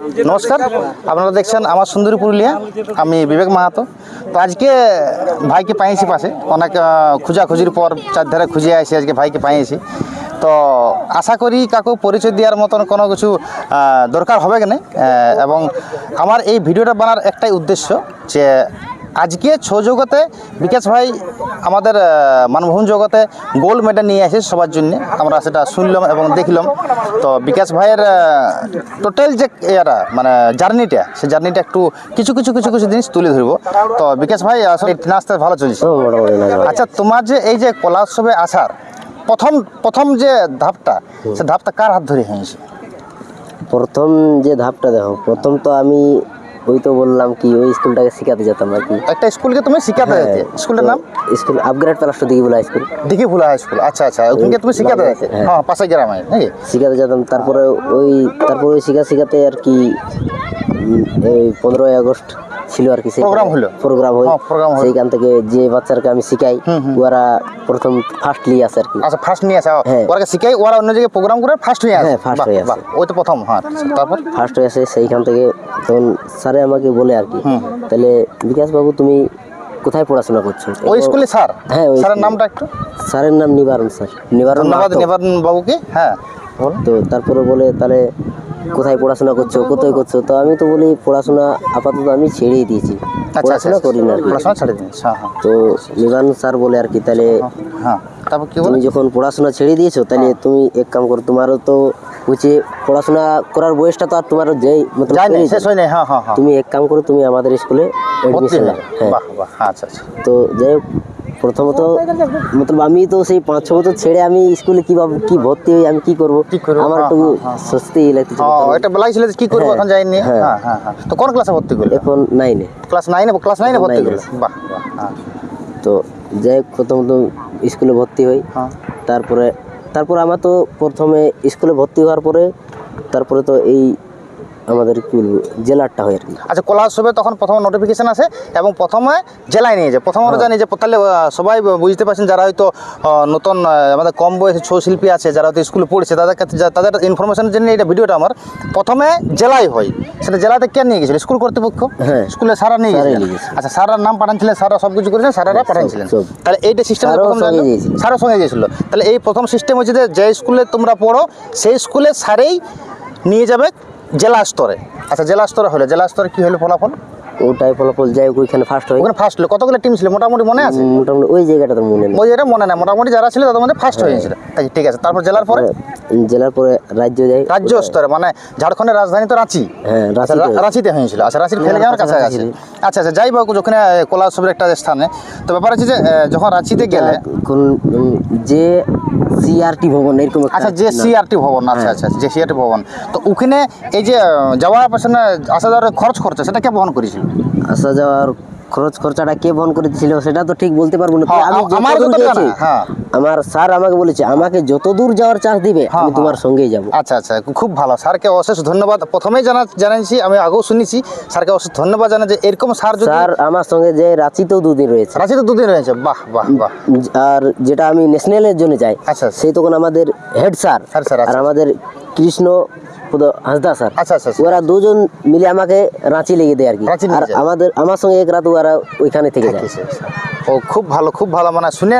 নমস্কার, আপনারা দেখছেন আমার সুন্দরী পুরুলিয়া, আমি বিবেক মাহাতো। তো আজকে ভাইকে পাইছি পাশে, অনেক খোঁজাখুঁজির পর চারধারে খুঁজে আসি, আজকে ভাইকে পাইছি। তো আশা করি কাকু পরিচয় দেওয়ার মতন কোনো কিছু দরকার হবে কেন এবং আমার এই ভিডিওটা বানার একটাই উদ্দেশ্য যে আজকে ছৌ জগতে বিকাশ ভাই আমাদের মানভূম জগতে গোল্ড মেডেল নিয়ে আসে সবার জন্য। আমরা সেটা শুনলাম এবং দেখলাম। তো বিকাশ ভাইয়ের টোটাল যে ইয়ারা মানে জার্নিটা সে জার্নিটা একটু কিছু কিছু কিছু কিছু জিনিস তুলে ধরবো। তো বিকাশ ভাই আসলে নাচতে ভালো চলছে। আচ্ছা তোমার যে এই যে কলা উৎসবে আসার প্রথম প্রথম যে ধাপটা সে ধাপটা কার হাত ধরে হয়েছে প্রথম যে ধাপটা দেখো প্রথম তো আমি ওই তো বললাম কি ওই স্কুলটাকে শিখাতে যেতাম আর কি। একটা স্কুলকে তুমি শিখাতে হ্যাঁ, যেতে? স্কুলের নাম? স্কুল আপগ্রেড প্লাস দিঘি ভুলা স্কুল দিঘি ভুলা হাই স্কুল আচ্ছা আচ্ছা ওখানে তুমি শিখাতে যেতে? হ্যাঁ। হ্যাঁ পাশে গ্রামে নাকি? শিখাতে যেতাম তারপরে ওই তারপরে ওই শিখা শিখাতে আর কি পনেরোই আগস্ট। ছিল আর কি Program হলো? প্রোগ্রাম হয় হ্যাঁ, program হলো। সেইখান থেকে যে বাচ্চাকে আমি শিখাই ওরা প্রথম ফার্স্ট লিয়ে আসে আর কি। আচ্ছা ফার্স্ট নিয়ে আসা। হ্যাঁ। ওরা শিখাই ওরা অন্য জায়গায় প্রোগ্রাম করে ফার্স্ট হয়ে আসে। হ্যাঁ, first হয়ে আসে। ওই তো প্রথম। হ্যাঁ তারপর? ফার্স্ট হয়ে আসে সেইখান থেকে তখন স্যারে আমাকে বলে আর কি তাহলে বিকাশ বাবু তুমি কোথায় পড়াশোনা করছ? ওই স্কুলে স্যার হ্যাঁ, স্যারের নামটা একটু? স্যারের নাম নিবারণ স্যার নিবারণ নিবারণ বাবুকে। হ্যাঁ বল তো তারপরে বলে তাহলে কোথায় পড়াশোনা করছ কোথায় করছ? তো আমি তো বলি পড়াশোনা আপাতত আমি ছেড়েই দিয়েছি। আচ্ছা পড়াশোনা আচ্ছা করি না পড়াশোনা ছেড়ে দিন হ্যাঁ হ্যাঁ। তো নিবারণ স্যার বলে আর কি তাহলে হ্যাঁ তুমি যখন পড়াশোনা ছেড়ে দিয়েছ তাহলে তুমি এক কাম করো তোমারও তো হচ্ছে পড়াশোনা করার বয়সটা তো আর তোমার যেই তুমি এক কাম করো তুমি আমাদের স্কুলে অ্যাডমিশন হ্যাঁ আচ্ছা আচ্ছা। তো যাই হোক প্রথমত মতলব আমি তো সেই পাঁচ ছ বছর ছেড়ে আমি স্কুলে কীভাবে কি ভর্তি হই আমি কি করব? আমার হ্যাঁ, একটু হ্যাঁ, হ্যাঁ। স্বস্তি লাগতেছে ও এটা বলাই ছিল যে কি করব হ্যাঁ, এখন যাইনি? হ্যাঁ। হ্যাঁ হ্যাঁ হ্যাঁ। তো কোন ক্লাসে ভর্তি করলে? এখন নাইনে ক্লাস নাইনে ক্লাস নাইনে ভর্তি করলে? বাহ হ্যাঁ। তো যাই হোক প্রথমত স্কুলে ভর্তি হই। হ্যাঁ। তারপরে তারপর আমার তো প্রথমে স্কুলে ভর্তি হওয়ার পরে তারপরে তো এই আমাদের কি বলব জেলারটা হয় আর কি আচ্ছা কলা উৎসবে তখন প্রথম নোটিফিকেশন আসে এবং প্রথমে জেলায় নিয়ে যায় প্রথম আমরা জানি যে তাহলে সবাই বুঝতে পারছেন যারা হয়তো নতুন আমাদের কম বয়সে ছৌ শিল্পী আছে যারা হয়তো স্কুলে পড়ছে তাদের কাছে তাদের ইনফরমেশনের জন্য এটা ভিডিওটা আমার প্রথমে জেলায় হয় সেটা জেলাতে কে নিয়ে গেছিল স্কুল কর্তৃপক্ষ হ্যাঁ। স্কুলে সারা নিয়ে গেছে। আচ্ছা সারার নাম পাঠাচ্ছিলেন সারা সব কিছু করেছেন সারারা পাঠাচ্ছিলেন সব। তাহলে এইটা সিস্টেম প্রথম সঙ্গে? গিয়েছিল। তাহলে এই প্রথম সিস্টেম হচ্ছে যে যে স্কুলে তোমরা পড়ো সেই স্কুলে স্যারেই নিয়ে যাবে জেলা স্তরে। আচ্ছা জেলা স্তরে হলো জেলা স্তরে কি হলো ফলাফল? ওটাই ফলাফল যাই হোক ওইখানে ফার্স্ট হয়। ওখানে ফার্স্ট হলো। কতগুলো টিম ছিল? মোটামুটি মনে আছে? মোটামুটি ওই জায়গাটা তো মনে নেই। ওই এটা মনে নাই। মোটামুটি যারা ছিল তাদের মধ্যে ফার্স্ট হয়েছিল। তাই ঠিক আছে তারপর জেলার পরে? জেলার পরে রাজ্য যাই। রাজ্য স্তরে মানে ঝাড়খণ্ডের রাজধানী তো রাঁচি। হ্যাঁ রাঁচিতে হয়েছিল। আচ্ছা রাঁচির ফেলে হ্যাঁ, যাওয়ার কাছাকাছি। কাছাকাছি। আচ্ছা আচ্ছা যাই হোক ওখানে কলা উৎসবের একটা স্থানে। তো ব্যাপার আছে যে যখন রাঁচিতে গেলে কোন যে সিআরটি ভবন এরকম আচ্ছা যে। সিআরটি ভবন আচ্ছা আচ্ছা যে সিআরটি ভবন। তো ওখানে এই যে যাওয়ার পেছনে আসা যাওয়ার খরচ খরচা সেটা কে বহন করেছিল? আসা যাওয়ার খরচ খরচাটা কে বহন করেছিল সেটা তো ঠিক বলতে পারব না। হ্যাঁ, আমি যতদূর গেছি, হ্যাঁ। আমার স্যার আমাকে বলেছে আমাকে যত দূর যাওয়ার চান্স দিবে হ্যাঁ, আমি তোমার সঙ্গেই যাব। আচ্ছা আচ্ছা খুব ভালো। স্যারকে অশেষ ধন্যবাদ। প্রথমেই জানা জানাইছি আমি আগেও শুনেছি স্যারকে অশেষ ধন্যবাদ জানাই যে এরকম স্যার যদি স্যার আমার সঙ্গে যে রাঁচিতেও দুদিন রয়েছে। রাঁচিতে দুদিন রয়েছে? বাহ বাহ বাহ। আর যেটা আমি ন্যাশনালের জন্য যাই আচ্ছা, আচ্ছা। সেই তখন আমাদের হেড স্যার আচ্ছা। আর আমাদের কৃষ্ণ হাসদা স্যার। আচ্ছা, আচ্ছা, আচ্ছা। ওরা দুজন মিলে আমাকে রাঁচি লেগে দেয় আর কি। আর আমাদের আমার সঙ্গে এক রাত ওরা ওইখানে থেকে যায়। ও খুব ভালো খুব ভালো। মানে শুনে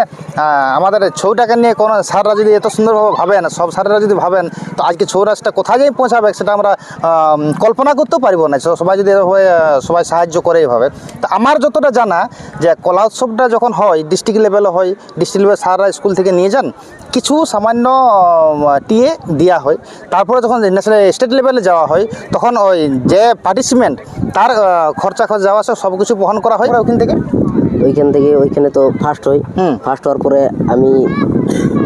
আমাদের ছৌটাকে নিয়ে কোনো স্যাররা যদি এত সুন্দরভাবে ভাবেন সব স্যাররা যদি ভাবেন তো আজকে ছৌ রাজটা কোথায় যাই পৌঁছাবে সেটা আমরা কল্পনা করতেও পারব না। সবাই যদি এভাবে সবাই সাহায্য করে এইভাবে। তো আমার যতটা জানা যে কলা উৎসবটা যখন হয় ডিস্ট্রিক্ট লেভেলে হয় ডিস্ট্রিক্ট লেভেল স্যাররা স্কুল থেকে নিয়ে যান কিছু সামান্য টিএ দেওয়া হয়। তারপরে যখন ন্যাশনাল স্টেট লেভেলে যাওয়া হয় তখন ওই যে পার্টিসিপেন্ট তার খরচা খরচ যাওয়া আসা সব কিছু বহন করা হয় ওখান থেকে ওইখান থেকে ওইখানে তো ফার্স্ট হই। ফার্স্ট হওয়ার পরে আমি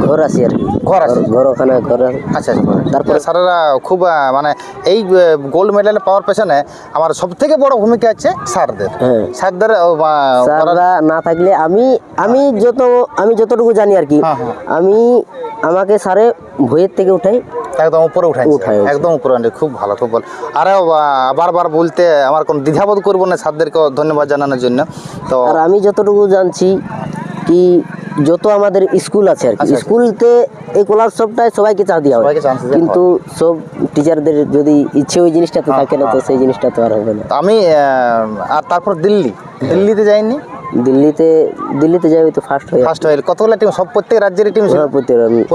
ঘর আসি আর ঘর আসি। ঘর ওখানে ঘর আচ্ছা তারপরে স্যারেরা খুব মানে এই গোল্ড মেডেল পাওয়ার পেছনে আমার সব থেকে বড় ভূমিকা আছে স্যারদের হ্যাঁ। স্যারদের স্যাররা না থাকলে আমি আমি যত আমি যতটুকু জানি আর কি হ্যাঁ, হ্যাঁ। আমি আমাকে স্যারে ভয়ের থেকে উঠাই। একদম উপরে উঠাই। উঠায়। একদম উপরে উঠায়। খুব ভালো খুব ভালো। আরে বারবার বলতে আমার কোনো দ্বিধাবোধ করব না স্যারদেরকে ধন্যবাদ জানানোর জন্য। তো আর আমি যতটুকু জানছি কি যত আমাদের স্কুল আছে আর কি। আচ্ছা, আচ্ছা। স্কুলতে এই স্কলারশিপটাই সবাইকে চান্স দেওয়া হয়। কিন্তু সব টিচারদের যদি ইচ্ছে ওই জিনিসটাতে থাকে না তো সেই জিনিসটা তো আর হবে না। তো আমি আর তারপর দিল্লি। দিল্লিতে যাইনি। দিল্লিতে দিল্লিতে যাই তো ফার্স্ট হয়ে ফার্স্ট হয়ে কতগুলো টিম সব প্রত্যেক রাজ্যের টিম ছিল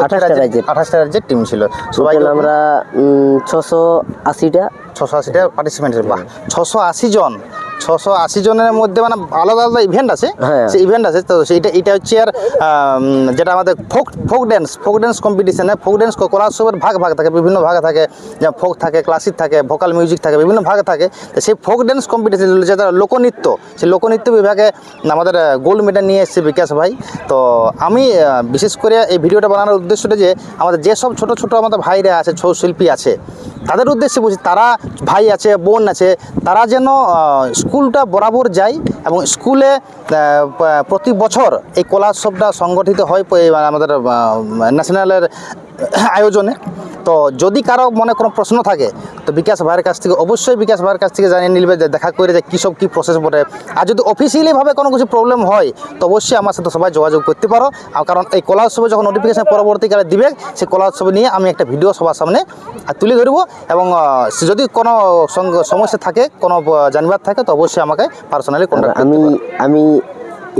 আঠাশটা রাজ্যের আঠাশটা রাজ্যের টিম ছিল। সবাই আমরা ছশো আশিটা। ছশো আশিটা পার্টিসিপেন্ট বাহ ছশো আশি জন। ছশো আশি জনের মধ্যে মানে আলাদা আলাদা ইভেন্ট আছে হ্যাঁ। সেই ইভেন্ট আছে তো সেইটা এটা হচ্ছে আর যেটা আমাদের folk folk dance folk dance কম্পিটিশানে ফোক ড্যান্স কলার ভাগ ভাগ থাকে বিভিন্ন ভাগে থাকে যেমন ফোক থাকে ক্লাসিক থাকে ভোকাল মিউজিক থাকে বিভিন্ন ভাগে থাকে তো সেই ফোক ড্যান্স কম্পিটিশন যেটা লোকনৃত্য সেই লোকনৃত্য বিভাগে আমাদের গোল্ড মেডেল নিয়ে এসেছে বিকাশ ভাই তো আমি বিশেষ করে এই ভিডিওটা বানানোর উদ্দেশ্যটা যে আমাদের যেসব ছোট ছোট আমাদের ভাইরা আছে ছৌ শিল্পী আছে তাদের উদ্দেশ্যে বলছি, তারা ভাই আছে, বোন আছে, তারা যেন স্কুলটা বরাবর যায় এবং স্কুলে প্রতি বছর এই কলা উৎসবটা সংগঠিত হয় আমাদের ন্যাশনালের আয়োজনে। তো যদি কারও মনে কোনো প্রশ্ন থাকে তো বিকাশ ভাইয়ের কাছ থেকে অবশ্যই বিকাশ ভাইয়ের কাছ থেকে জানিয়ে নিলবে যে দেখা করে যে কী সব কী প্রসেস বটে। আর যদি অফিসিয়ালিভাবে কোনো কিছু প্রবলেম হয় তো অবশ্যই আমার সাথে সবাই যোগাযোগ করতে পারো। আর কারণ এই কলা উৎসবে যখন নোটিফিকেশন পরবর্তীকালে দিবে সেই কলা উৎসব নিয়ে আমি একটা ভিডিও সবার সামনে তুলে ধরবো। এবং যদি কোনো সমস্যা থাকে কোনো জানবার থাকে তো অবশ্যই আমাকে পার্সোনালি কন্ট্যাক্ট আমি আমি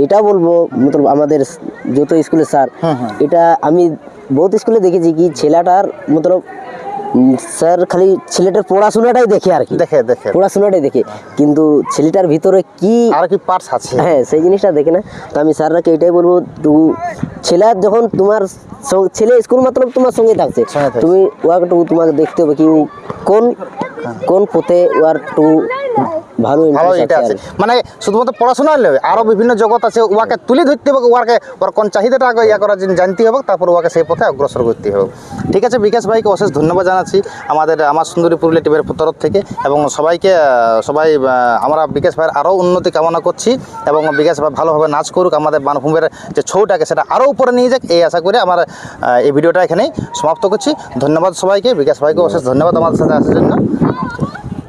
এটা বলব মতলব আমাদের যত স্কুলে স্যার এটা আমি বহুত স্কুলে দেখেছি কি ছেলেটার মতলব স্যার খালি ছেলেটার পড়াশোনাটাই দেখে আর কি। দেখে দেখে। পড়াশোনাটাই দেখে। কিন্তু ছেলেটার ভিতরে কি আর কি পার্টস আছে? হ্যাঁ সেই জিনিসটা দেখে না। তো আমি স্যাররাকে এটাই বলব টু ছেলে যখন তোমার ছেলে স্কুল মতলব তোমার সঙ্গে থাকছে। তুমি ওয়াকে তোমাকে দেখতে হবে কি কোন কোন পথে ওয়ার টু ভালো এটা আছে। মানে শুধুমাত্র পড়াশোনা হলে আরও বিভিন্ন জগৎ আছে উহাকে তুলে ধরতে হবে উহাকে ওর কোন চাহিদাটা আগে ইয়া করা জেন- জানতে হবে তারপর উহাকে সেই পথে অগ্রসর করতে হবে। ঠিক আছে বিকাশ ভাইকে অশেষ ধন্যবাদ জানাচ্ছি আমাদের আমার সুন্দরী পুরুলিয়া টিভির তরফ থেকে এবং সবাইকে সবাই আমরা বিকাশ ভাইয়ের আরও উন্নতি কামনা করছি এবং বিকাশ ভাই ভালোভাবে নাচ করুক আমাদের মানভূমের যে ছৌটাকে সেটা আরও উপরে নিয়ে যাক এই আশা করে আমার এই ভিডিওটা এখানেই সমাপ্ত করছি। ধন্যবাদ সবাইকে বিকাশ ভাইকে অশেষ ধন্যবাদ আমাদের সাথে আসার জন্য।